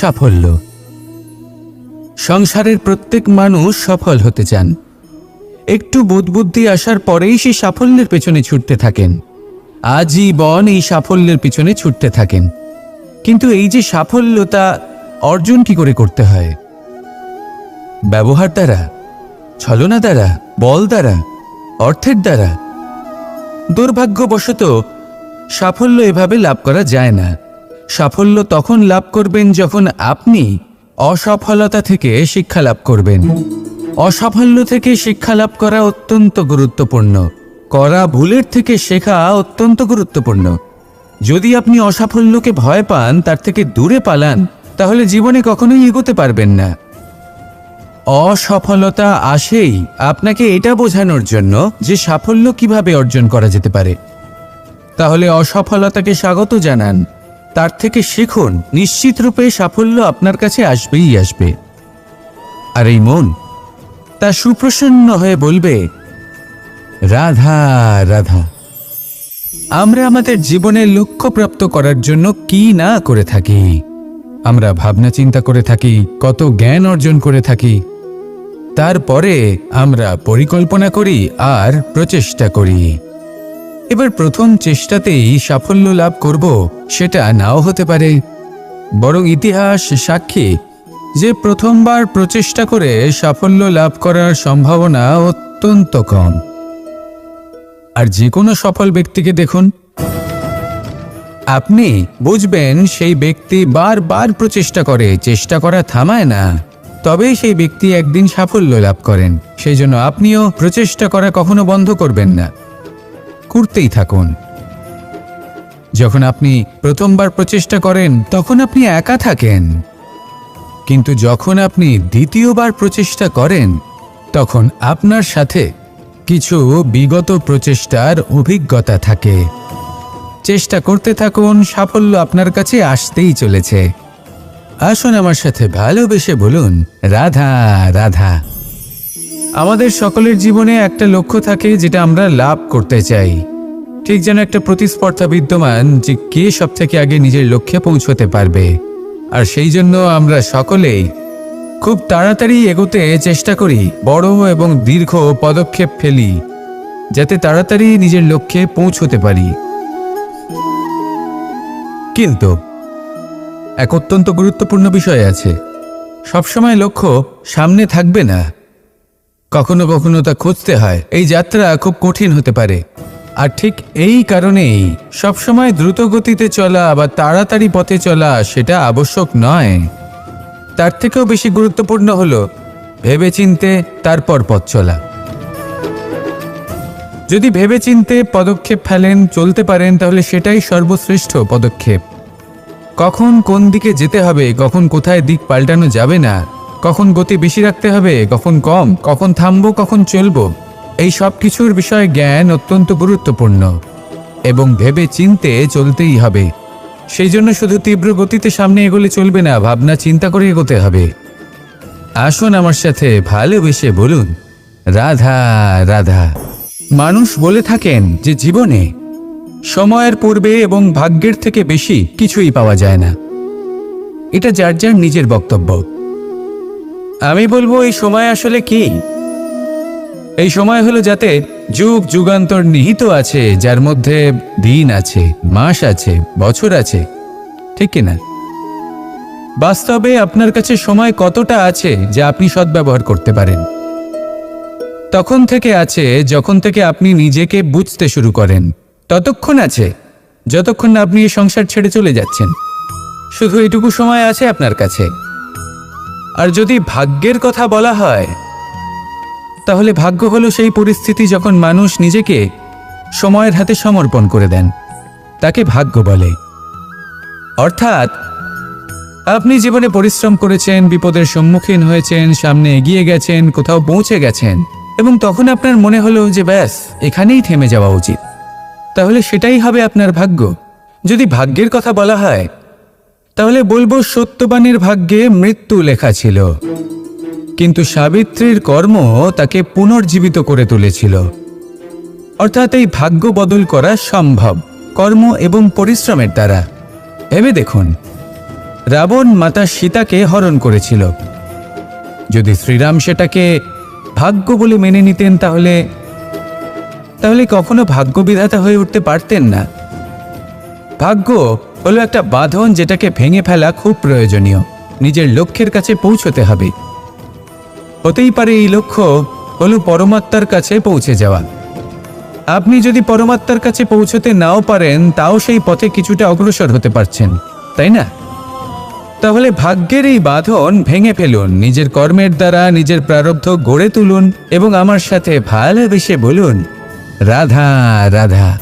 সাফল্য। সংসারের প্রত্যেক মানুষ সফল হতে চান। একটু বুদ্বুদ্ধি আসার পরেই সে সাফল্যের পেছনে ছুটতে থাকেন। আজীবন এই সাফল্যের পিছনে ছুটতে থাকেন। কিন্তু এই যে সাফল্য তা অর্জন কি করে করতে হয়? ব্যবহার দ্বারা, ছলনা দ্বারা, বল দ্বারা, অর্থের দ্বারা। দুর্ভাগ্যবশত সাফল্য এভাবে লাভ করা যায় না। সাফল্য তখন লাভ করবেন যখন আপনি অসফলতা থেকে শিক্ষা লাভ করবেন। অসাফল্য থেকে শিক্ষা লাভ করা অত্যন্ত গুরুত্বপূর্ণ। করা ভুলের থেকে শেখা অত্যন্ত গুরুত্বপূর্ণ। যদি আপনি অসাফল্যকে ভয় পান, তার থেকে দূরে পালান, তাহলে জীবনে কখনোই এগোতে পারবেন না। অসফলতা আসেই আপনাকে এটা বোঝানোর জন্য যে সাফল্য কীভাবে অর্জন করা যেতে পারে। তাহলে অসফলতাকে স্বাগত জানান। তার থেকে শিখুন, নিশ্চিত রূপে সাফল্য আপনার কাছে আসবেই আসবে। আর এই মন, তা সুপ্রসন্ন হয়ে বলবে, রাধা রাধা, আমরা আমাদের জীবনের লক্ষ্য প্রাপ্ত করার জন্য কি না করে থাকি? আমরা ভাবনা চিন্তা করে থাকি, কত জ্ঞান অর্জন করে থাকি। তারপরে আমরা পরিকল্পনা করি আর প্রচেষ্টা করি। এবার প্রথম চেষ্টাতেই সাফল্য লাভ করব, সেটা নাও হতে পারে। বরং ইতিহাস সাক্ষী যে প্রথমবার প্রচেষ্টা করে সাফল্য লাভ করার সম্ভাবনা অত্যন্ত কম। আর যে কোনো সফল ব্যক্তিকে দেখুন। আপনি বুঝবেন সেই ব্যক্তি বারবার প্রচেষ্টা করে, চেষ্টা করা থামায় না। তবেই সেই ব্যক্তি একদিন সাফল্য লাভ করেন। সেই জন্য আপনিও প্রচেষ্টা করা কখনো বন্ধ করবেন না। করতেই থাকুন। যখন আপনি প্রথমবার প্রচেষ্টা করেন, তখন আপনি একা থাকেন। কিন্তু যখন আপনি দ্বিতীয়বার প্রচেষ্টা করেন, তখন আপনার সাথে কিছু বিগত প্রচেষ্টার অভিজ্ঞতা থাকে। চেষ্টা করতে থাকুন, সাফল্য আপনার কাছে আসতেই চলেছে। আসুন আমার সাথে ভালোবেসে বলুন, রাধা রাধা। আমাদের সকলের জীবনে একটা লক্ষ্য থাকে যেটা আমরা লাভ করতে চাই। ঠিক যেন একটা প্রতিস্পর্ধা বিদ্যমান যে কে সব থেকে আগে নিজের লক্ষ্যে পৌঁছতে পারবে। আর সেই জন্য আমরা সকলেই খুব তাড়াতাড়ি এগোতে চেষ্টা করি, বড় এবং দীর্ঘ পদক্ষেপ ফেলি, যাতে তাড়াতাড়ি নিজের লক্ষ্যে পৌঁছতে পারি। কিন্তু এক অত্যন্ত গুরুত্বপূর্ণ বিষয় আছে। সবসময় লক্ষ্য সামনে থাকবে না। কখনো কখনো তা খুঁজতে হয়। এই যাত্রা খুব কঠিন হতে পারে। আর ঠিক এই কারণেই সবসময় দ্রুত গতিতে চলা বা তাড়াতাড়ি পথে চলা সেটা আবশ্যক নয়। তার থেকেও বেশি গুরুত্বপূর্ণ হলো ভেবেচিন্তে তারপর পথ চলা। যদি ভেবেচিন্তে পদক্ষেপ ফেলেন, চলতে পারেন, তাহলে সেটাই সর্বশ্রেষ্ঠ পদক্ষেপ। কখন কোন দিকে যেতে হবে, কখন কোথায় দিক পাল্টানো যাবে না কখন গতি বেশি রাখতে হবে, কখন কম, কখন থামবো, কখন চলবো, এই সব কিছুর বিষয়ে জ্ঞান অত্যন্ত গুরুত্বপূর্ণ এবং ভেবে চিনতে চলতেই হবে। সেই জন্য শুধু তীব্র গতিতে সামনে এগোলে চলবে না, ভাবনা চিন্তা করে এগোতে হবে। আসুন আমার সাথে ভালোবেসে বলুন, রাধা রাধা। মানুষ বলে থাকেন যে জীবনে সময়ের পূর্বে এবং ভাগ্যের থেকে বেশি কিছুই পাওয়া যায় না। এটা যার যার নিজের বক্তব্য। আমি বলব এই সময় আসলে কি? এই সময় হলো যাতে যুগ যুগান্তর নিহিত আছে, যার মধ্যে দিন আছে, মাস আছে, বছর আছে। ঠিক কিনা? বাস্তবে আপনার কাছে সময় কতটা আছে যা আপনি সদ্ব্যবহার করতে পারেন? তখন থেকে আছে যখন থেকে আপনি নিজেকে বুঝতে শুরু করেন। ততক্ষণ আছে যতক্ষণ না আপনি এই সংসার ছেড়ে চলে যাচ্ছেন। শুধু এটুকু সময় আছে আপনার কাছে। আর যদি ভাগ্যের কথা বলা হয়, তাহলে ভাগ্য হলো সেই পরিস্থিতি যখন মানুষ নিজেকে সময়ের হাতে সমর্পণ করে দেন, তাকে ভাগ্য বলে। অর্থাৎ, আপনি জীবনে পরিশ্রম করেছেন, বিপদের সম্মুখীন হয়েছেন, সামনে এগিয়ে গেছেন, কোথাও পৌঁছে গেছেন, এবং তখন আপনার মনে হলো যে ব্যাস, এখানেই থেমে যাওয়া উচিত। তাহলে সেটাই হবে আপনার ভাগ্য। যদি ভাগ্যের কথা বলা হয় তাহলে বলব সত্যবানের ভাগ্যে মৃত্যু লেখা ছিল। কিন্তু সাবিত্রীর কর্ম তাকে পুনর্জীবিত করে তুলেছিল। অর্থাৎ এই ভাগ্য বদল করা সম্ভব, কর্ম এবং পরিশ্রমের দ্বারা। ভেবে দেখুন, রাবণ মাতা সীতাকে হরণ করেছিল। যদি শ্রীরাম সেটাকে ভাগ্য বলে মেনে নিতেন তাহলে তাহলে কখনো ভাগ্য বিধাতা হয়ে উঠতে পারতেন না। ভাগ্য হলো একটা বাঁধন যেটাকে ভেঙে ফেলা খুব প্রয়োজনীয়। নিজের লক্ষ্যের কাছে পৌঁছতে হবে। হতেই পারে এই লক্ষ্য হলো পরমাত্মার কাছে পৌঁছে যাওয়া। আপনি যদি পরমাত্মার কাছে পৌঁছতে নাও পারেন, তাও সেই পথে কিছুটা অগ্রসর হতে পারছেন, তাই না? তাহলে ভাগ্যের এই বাঁধন ভেঙে ফেলুন, নিজের কর্মের দ্বারা নিজের প্রারব্ধ গড়ে তুলুন এবং আমার সাথে ভালোবেসে বলুন, রাধা রাধা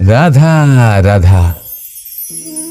রাধা রাধা।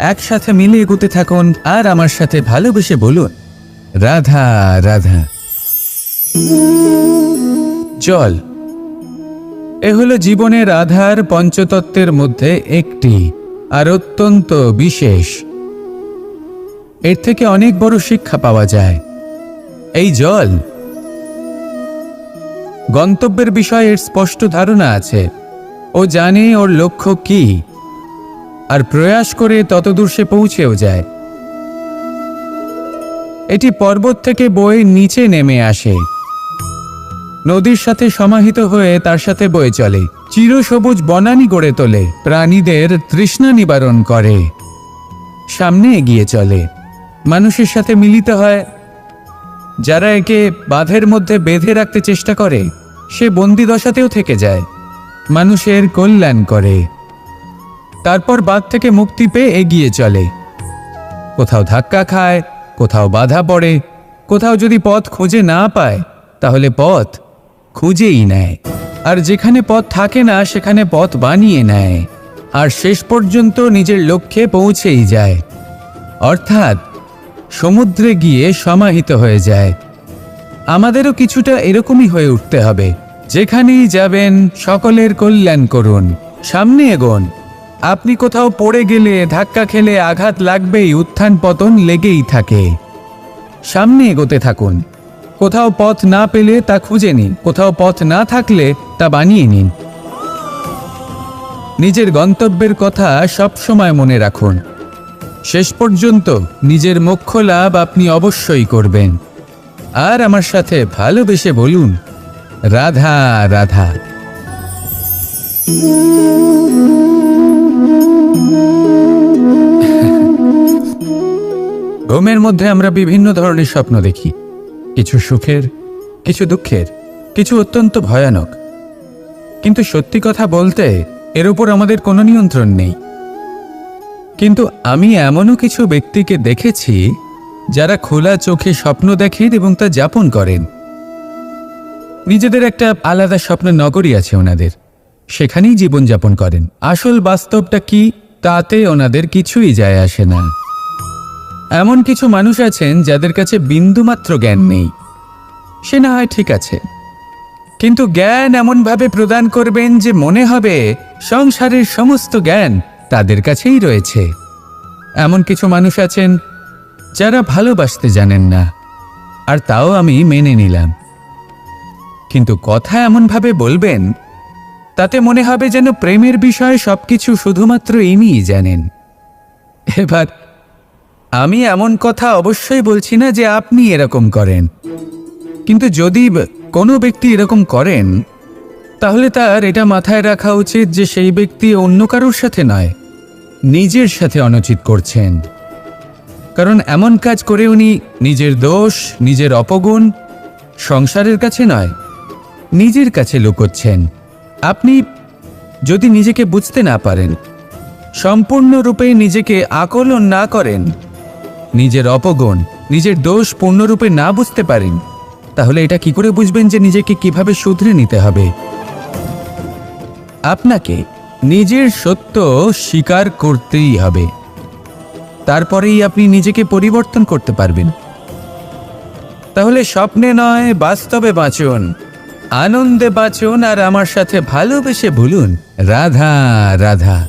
একসাথে মিলে এগোতে থাকুন আর আমার সাথে ভালোবেসে বলুন, রাধা রাধা। জল এ হলো জীবনের আধার পঞ্চতত্ত্বের মধ্যে একটি, আর অত্যন্ত বিশেষ। এর থেকে অনেক বড় শিক্ষা পাওয়া যায়। এই জল, গন্তব্যের বিষয়ে এর স্পষ্ট ধারণা আছে। ও জানে ওর লক্ষ্য কি। আর প্রয়াস করে ততদূর সে পৌঁছেও যায়। এটি পর্বত থেকে বয়ে নিচে নেমে আসে। নদীর সাথে সমাহিত হয়ে তার সাথে বয়ে চলে। চিরসবুজ বনানি গড়ে তোলে। প্রাণীদের তৃষ্ণা নিবারণ করে। সামনে এগিয়ে চলে। মানুষের সাথে মিলিত হয়। যারা একে বাঁধের মধ্যে বেঁধে রাখতে চেষ্টা করে, সে বন্দি দশাতেও থেকে যায়। মানুষের কল্যাণ করে। তারপর বাঘ থেকে মুক্তি পেয়ে এগিয়ে চলে। কোথাও ধাক্কা খায়, কোথাও বাধা পড়ে, কোথাও যদি পথ খুঁজে না পায়, তাহলে পথ খুঁজেই নেয়। আর যেখানে পথ থাকে না, সেখানে পথ বানিয়ে নেয়। আর শেষ পর্যন্ত নিজের লক্ষ্যে পৌঁছেই যায়। অর্থাৎ সমুদ্রে গিয়ে সমাহিত হয়ে যায়। আমাদেরও কিছুটা এরকমই হয়ে উঠতে হবে। যেখানেই যাবেন, সকলের কল্যাণ করুন। সামনে এগোন। আপনি কোথাও পড়ে গেলে, ধাক্কা খেলে আঘাত লাগবেই, উত্থান পতন লেগেই থাকে। সামনে এগোতে থাকুন। কোথাও পথ না পেলে তা খুঁজে নিন। কোথাও পথ না থাকলে তা বানিয়ে নিন। নিজের গন্তব্যের কথা সব সময় মনে রাখুন। শেষ পর্যন্ত নিজের মোক্ষ লাভ আপনি অবশ্যই করবেন। আর আমার সাথে ভালোবেসে বলুন, রাধা রাধা। ঘুমের মধ্যে আমরা বিভিন্ন ধরনের স্বপ্ন দেখি। কিছু সুখের, কিছু দুঃখের, কিছু অত্যন্ত ভয়ানক। কিন্তু সত্যি কথা বলতে, এর উপর আমাদের কোনো নিয়ন্ত্রণ নেই। কিন্তু আমি এমনও কিছু ব্যক্তিকে দেখেছি, যারা খোলা চোখে স্বপ্ন দেখেন এবং তা যাপন করেন। নিজেদের একটা আলাদা স্বপ্নের নগরী আছে ওনাদের। সেখানেই জীবনযাপন করেন। আসল বাস্তবটা কি, তাতে ওনাদের কিছুই যায় আসে না। এমন কিছু মানুষ আছেন যাদের কাছে বিন্দুমাত্র জ্ঞান নেই। সে না হয় ঠিক আছে। কিন্তু জ্ঞান এমনভাবে প্রদান করবেন যে মনে হবে সংসারের সমস্ত জ্ঞান তাদের কাছেই রয়েছে। এমন কিছু মানুষ আছেন যারা ভালোবাসতে জানেন না আর তাও আমি মেনে নিলাম। কিন্তু কথা এমনভাবে বলবেন তাতে মনে হবে যেন প্রেমের বিষয়ে সবকিছু শুধুমাত্র ইনিই জানেন। এবার আমি এমন কথা অবশ্যই বলছি না যে আপনি এরকম করেন। কিন্তু যদি কোনো ব্যক্তি এরকম করেন, তাহলে তার এটা মাথায় রাখা উচিত যে সেই ব্যক্তি অন্য কারোর সাথে নয়, নিজের সাথে অনুচিত করছেন। কারণ এমন কাজ করে উনি নিজের দোষ, নিজের অপগুণ সংসারের কাছে নয়, নিজের কাছে লুকোচ্ছেন। আপনি যদি নিজেকে বুঝতে না পারেন, সম্পূর্ণরূপে নিজেকে আকলন না করেন নিজের অপগুণ, নিজের দোষ পূর্ণরূপে না বুঝতে পারেন, তাহলে এটা কি করে বুঝবেন যে নিজেকে কীভাবে শুধরে নিতে হবে? আপনাকে নিজের সত্য স্বীকার করতেই হবে। তারপরেই আপনি নিজেকে পরিবর্তন করতে পারবেন। তাহলে স্বপ্নে নয়, বাস্তবে বাঁচুন। আনন্দে বাঁচুন আর আমার সাথে ভালোবেসে ভুলুন। রাধা রাধা।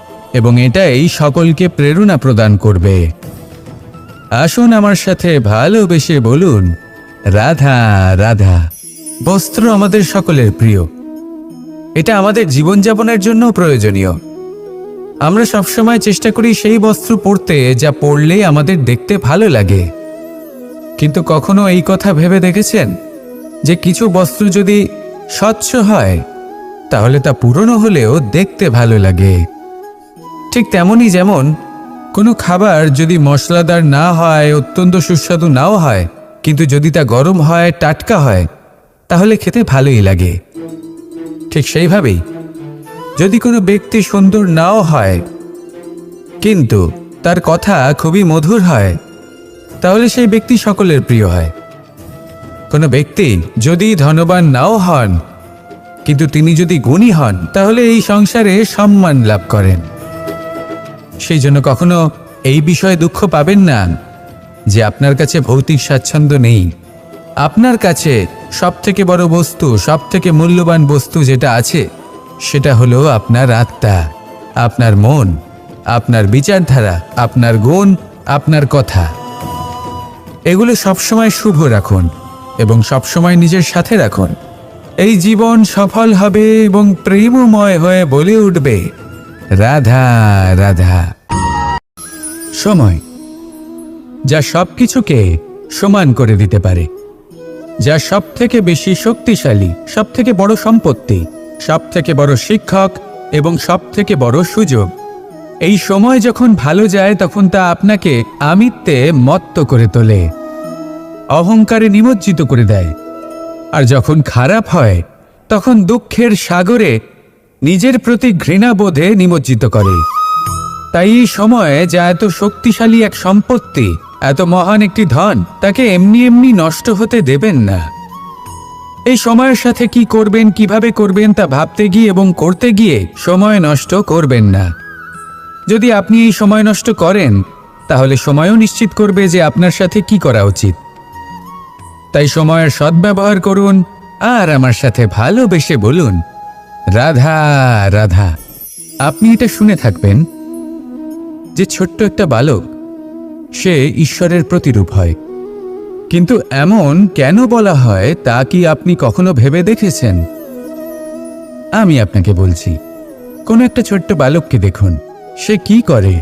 এবং এটাই সকলকে প্রেরণা প্রদান করবে। আসুন আমার সাথে ভালোবেসে বলুন, রাধা রাধা। বস্ত্র আমাদের সকলের প্রিয়। এটা আমাদের জীবনযাপনের জন্য প্রয়োজনীয়। আমরা সবসময় চেষ্টা করি সেই বস্ত্র পরতে যা পরলে আমাদের দেখতে ভালো লাগে। কিন্তু কখনো এই কথা ভেবে দেখেছেন যে কিছু বস্ত্র যদি স্বচ্ছ হয়, তাহলে তা পুরনো হলেও দেখতে ভালো লাগে। ঠিক তেমনই যেমন কোনো খাবার যদি মশলাদার না হয়, অত্যন্ত সুস্বাদু নাও হয়, কিন্তু যদি তা গরম হয়, টাটকা হয়, তাহলে খেতে ভালোই লাগে। ঠিক সেইভাবেই যদি কোনো ব্যক্তি সুন্দর নাও হয়, কিন্তু তার কথা খুবই মধুর হয়, তাহলে সেই ব্যক্তি সকলের প্রিয় হয়। কোনো ব্যক্তি যদি ধনবান নাও হন, কিন্তু তিনি যদি গুণী হন, তাহলে এই সংসারে সম্মান লাভ করেন। সেই জন্য কখনো এই বিষয়ে দুঃখ পাবেন না যে আপনার কাছে ভৌতিক স্বাচ্ছন্দ্য নেই। আপনার কাছে সব থেকে বড় বস্তু সব থেকে মূল্যবান বস্তু যেটা আছে, সেটা হলো আপনার আত্মা, আপনার মন, আপনার বিচারধারা, আপনার গুণ, আপনার কথা। এগুলো সবসময় শুভ রাখুন এবং সবসময় নিজের সাথে রাখুন। এই জীবন সফল হবে এবং প্রেমময় হয়ে বলে উঠবে। রাধা রাধা। সময়, যা সব কিছুকে সমান করে দিতে পারে, যা সব থেকে বেশি শক্তিশালী সব থেকে বড় সম্পত্তি সব থেকে বড় শিক্ষক এবং সব থেকে বড় সুযোগ। এই সময় যখন ভালো যায়, তখন তা আপনাকে আমিত্বে মত্ত করে তোলে, অহংকারে নিমজ্জিত করে দেয়। আর যখন খারাপ হয়, তখন দুঃখের সাগরে নিজের প্রতি ঘৃণাবোধে নিমজ্জিত করে। তাই এই সময়ে যা এত শক্তিশালী এক সম্পত্তি, এত মহান একটি ধন, তাকে এমনি এমনি নষ্ট হতে দেবেন না। এই সময়ের সাথে কি করবেন, কীভাবে করবেন, তা ভাবতে গিয়ে এবং করতে গিয়ে সময় নষ্ট করবেন না। যদি আপনি এই সময় নষ্ট করেন, তাহলে সময়ও নিশ্চিত করবে যে আপনার সাথে কি করা উচিত। তাই সময়ের সদ্ব্যবহার করুন আর আমার সাথে ভালোবেসে বলুন। রাধা রাধা, আপনি এটা শুনে থাকবেন যে ছোট্ট একটা বালক, সে ঈশ্বরের প্রতিরূপ হয়। কিন্তু এমন কেন বলা হয় তা কি আপনি কখনো ভেবে দেখেছেন? আমি আপনাকে বলছি, কোনো একটা ছোট্ট বালককে দেখুন, সে কি করে?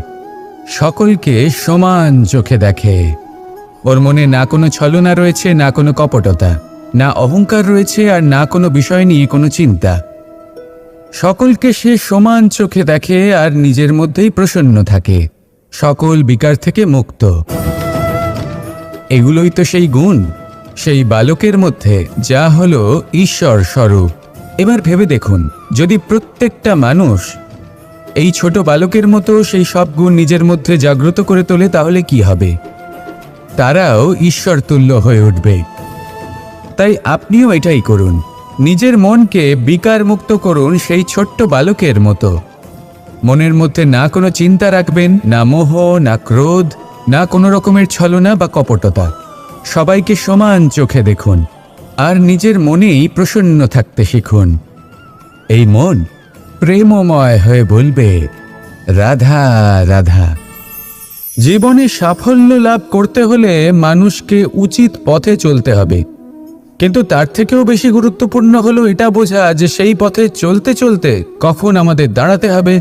সকলকে সমান চোখে দেখে। ওর মনে না কোনো ছলনা রয়েছে, না কোনো কপটতা, না অহংকার রয়েছে, আর না কোনো বিষয় নিয়ে কোনো চিন্তা। সকলকে সে সমান চোখে দেখে আর নিজের মধ্যেই প্রসন্ন থাকে। সকল বিকার থেকে মুক্ত। এগুলোই তো সেই গুণ, সেই বালকের মধ্যে, যা হলো ঈশ্বর স্বরূপ। এবার ভেবে দেখুন, যদি প্রত্যেকটা মানুষ এই ছোট বালকের মতো সেই সব গুণ নিজের মধ্যে জাগ্রত করে তোলে, তাহলে কি হবে? তারাও ঈশ্বর তুল্য হয়ে উঠবে। তাই আপনিও এটাই করুন। নিজের মনকে বিকার মুক্ত করুন সেই ছোট্ট বালকের মতো। মনের মধ্যে না কোনো চিন্তা রাখবেন, না মোহ, না ক্রোধ, না কোনো রকমের ছলনা বা কপটতা। সবাইকে সমান চোখে দেখুন, আর নিজের মনেই প্রসন্ন থাকতে শিখুন। এই মন প্রেমময় হয়ে বলবে, রাধা রাধা। জীবনে সাফল্য লাভ করতে হলে মানুষকে উচিত পথে চলতে হবে। কিন্তু তার থেকেও বেশি গুরুত্বপূর্ণ হলো এটা বোঝা যে সেই পথে চলতে চলতে কখন আমাদের দাঁড়াতে হবে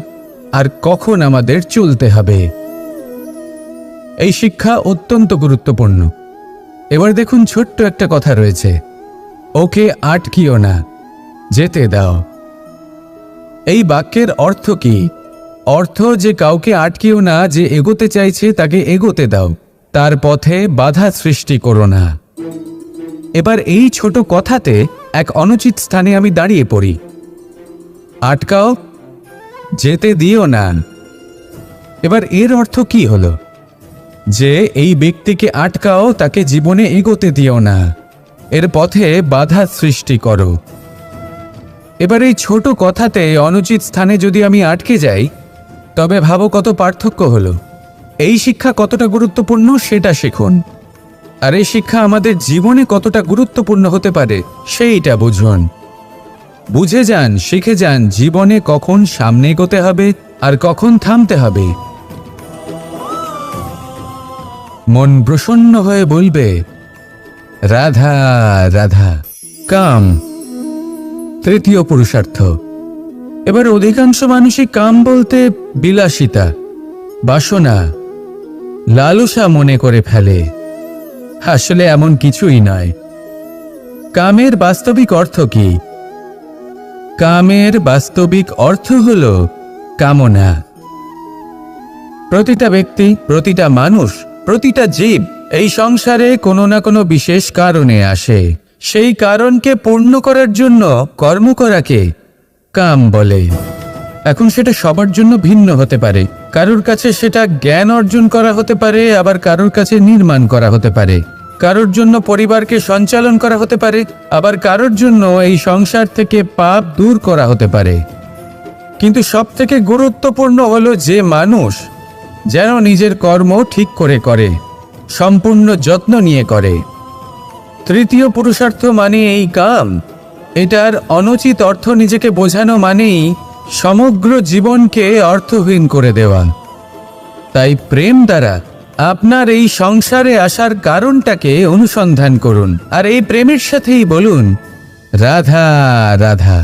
আর কখন আমাদের চলতে হবে। এই শিক্ষা অত্যন্ত গুরুত্বপূর্ণ। এবার দেখুন ছোট্ট একটা কথা রয়েছে। ওকে আটকিও না, যেতে দাও। এই বাক্যের অর্থ কি? অর্থ যে কাউকে আটকিও না, যে এগোতে চাইছে, তাকে এগোতে দাও। তার পথে বাধা সৃষ্টি করো না। এবার এই ছোট কথাতে এক অনুচিত স্থানে আমি দাঁড়িয়ে পড়ি। আটকাও, যেতে দিও না। এবার এর অর্থ কি হলো? যে এই ব্যক্তিকে আটকাও, তাকে জীবনে এগোতে দিও না। এর পথে বাধা সৃষ্টি করো। এবার এই ছোট কথাতে অনুচিত স্থানে যদি আমি আটকে যাই, তবে ভাবো কত পার্থক্য হলো। এই শিক্ষা কতটা গুরুত্বপূর্ণ, সেটা শিখুন। আর এই শিক্ষা আমাদের জীবনে কতটা গুরুত্বপূর্ণ হতে পারে, সেইটা বুঝুন। বুঝে যান, শিখে যান, জীবনে কখন সামনে এগোতে হবে আর কখন থামতে হবে। মন প্রসন্ন হয়ে বলবে, রাধা রাধা, কাম। তৃতীয় পুরুষার্থ, এবার অধিকাংশ মানুষই কাম বলতে বিলাসিতা, বাসনা, লালসা মনে করে ফেলে। আসলে এমন কিছুই নয় কামের বাস্তবিক অর্থ কি? কামের বাস্তবিক অর্থ হল কামনা। প্রতিটা ব্যক্তি, প্রতিটা মানুষ, প্রতিটা জীব এই সংসারে কোনো না কোনো বিশেষ কারণে আসে। সেই কারণকে পূর্ণ করার জন্য কর্ম করাকে কাম বলে। এখন সেটা সবার জন্য ভিন্ন হতে পারে। কারোর কাছে সেটা জ্ঞান অর্জন করা হতে পারে, আবার কারোর কাছে নির্মাণ করা হতে পারে। কারোর জন্য পরিবারকে সঞ্চালন করা হতে পারে, আবার কারোর জন্য এই সংসার থেকে পাপ দূর করা হতে পারে। কিন্তু সব থেকে গুরুত্বপূর্ণ হলো যে মানুষ যেন নিজের কর্ম ঠিক করে করে, সম্পূর্ণ যত্ন নিয়ে করে। তৃতীয় পুরুষার্থ মানে এই কাম। এটার অনুচিত অর্থ নিজেকে বোঝানো মানেই সমগ্র জীবনকে অর্থহীন করে দেওয়া। তাই প্রেম দ্বারা আপনার এই সংসারে আসার কারণটাকে অনুসন্ধান করুন। আর এই প্রেমের সাথেই বলুন, রাধা রাধা।